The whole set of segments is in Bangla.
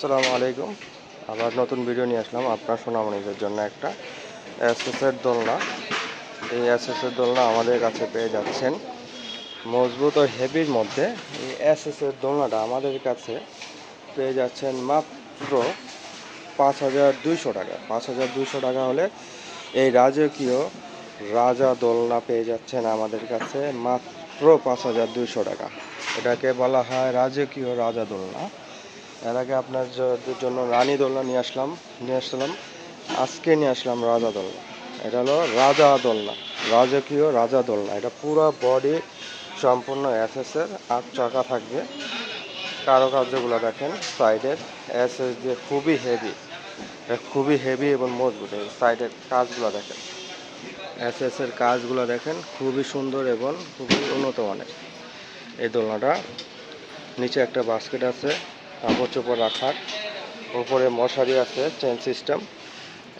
আসসালামু আলাইকুম। আবার নতুন ভিডিও নিয়ে আসলাম আপনার সোনামণিদের জন্য একটা এসএসের দোলনা। এই এসএসের দোলনা আমাদের কাছে পেয়ে যাচ্ছেন মজবুত ও হেভির মধ্যে। এই এসএসের দোলনাটা আমাদের কাছে পেয়ে যাচ্ছেন মাত্র পাঁচ হাজার দুইশো টাকা। পাঁচ হাজার দুইশো টাকা হলে এই রাজকীয় রাজা দোলনা পেয়ে যাচ্ছেন আমাদের কাছে মাত্র পাঁচ হাজার দুইশো টাকা। এটাকে বলা হয় রাজকীয় রাজা দোলনা। এর আগে আপনার জন্য রানী দোলনা নিয়ে আসলাম নিয়ে আসলাম। আজকে নিয়ে আসলাম রাজা দোলনা। এটা হলো রাজা দোলনা, রাজকীয় রাজা দোলনা। এটা পুরো বডি সম্পূর্ণ এসএসের আট চাকা থাকবে। কারুকার্যগুলো দেখেন সাইডের এসএস দিয়ে খুবই হেভি খুবই হেভি এবং মজবুত, এই সাইডের কাজগুলো দেখেন। এসএস এর কাজগুলো দেখেন, খুবই সুন্দর এবং খুবই উন্নত মানের। এই দোলনাটা নিচে একটা বাস্কেট আছে। কাপড় চোপড় রাখার। উপরে মশারি আছে চেন সিস্টেম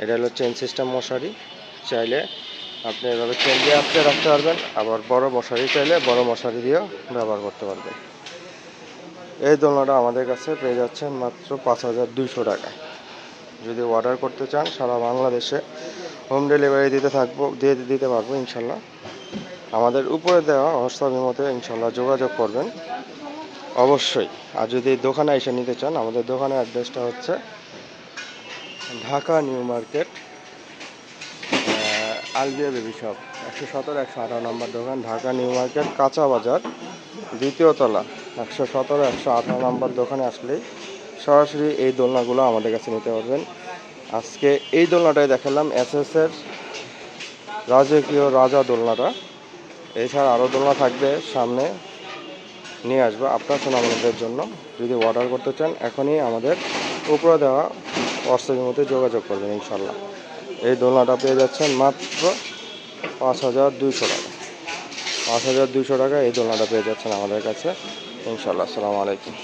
এটা হলো চেন সিস্টেম মশারি। চাইলে আপনি এভাবে চেন দিয়ে আটকে রাখতে পারবেন। আবার বড় মশারি চাইলে বড় মশারি দিয়েও ব্যবহার করতে পারবেন। এই দোলনাটা আমাদের কাছে পেয়ে যাচ্ছেন মাত্র পাঁচ হাজার দুইশো টাকায় যদি অর্ডার করতে চান, সারা বাংলাদেশে হোম ডেলিভারি দিতে থাকব, দিয়ে দিতে পারব ইনশাল্লাহ। আমাদের উপরে দেওয়া হোয়াটসঅ্যাপ মতে ইনশাল্লাহ যোগাযোগ করবেন। অবশ্যই। আর যদি দোকানে এসে নিতে চান, আমাদের দোকানের অ্যাড্রেসটা হচ্ছে ঢাকা নিউ মার্কেট আলবিয়া বেবি শপ, একশো সতেরো, একশো আঠারো নম্বর দোকান, ঢাকা নিউ মার্কেট, কাঁচা বাজার, দ্বিতীয় তলা, একশো সতেরো, একশো আঠারো নম্বর দোকানে আসলেই সরাসরি এই দোলনাগুলো আমাদের কাছে নিতে পারবেন। আজকে এই দোলনাটাই দেখালাম এস এর রাজকীয় রাজা দোলনাটা। এছাড়া আরও দোলনা থাকবে সামনে। নিয়ে আসব আপনার সোনামণিদের জন্য। যদি অর্ডার করতে চান, এখনই আমাদের উপরে দেওয়া হোয়াটসঅ্যাপের মধ্যে যোগাযোগ করবেন ইনশাল্লাহ এই দোলনাটা পেয়ে যাচ্ছেন মাত্র পাঁচ হাজার দুইশো টাকা। পাঁচ হাজার দুইশো টাকা এই দোলনাটা পেয়ে যাচ্ছেন আমাদের কাছে। ইনশাল্লাহ আসসালামু আলাইকুম।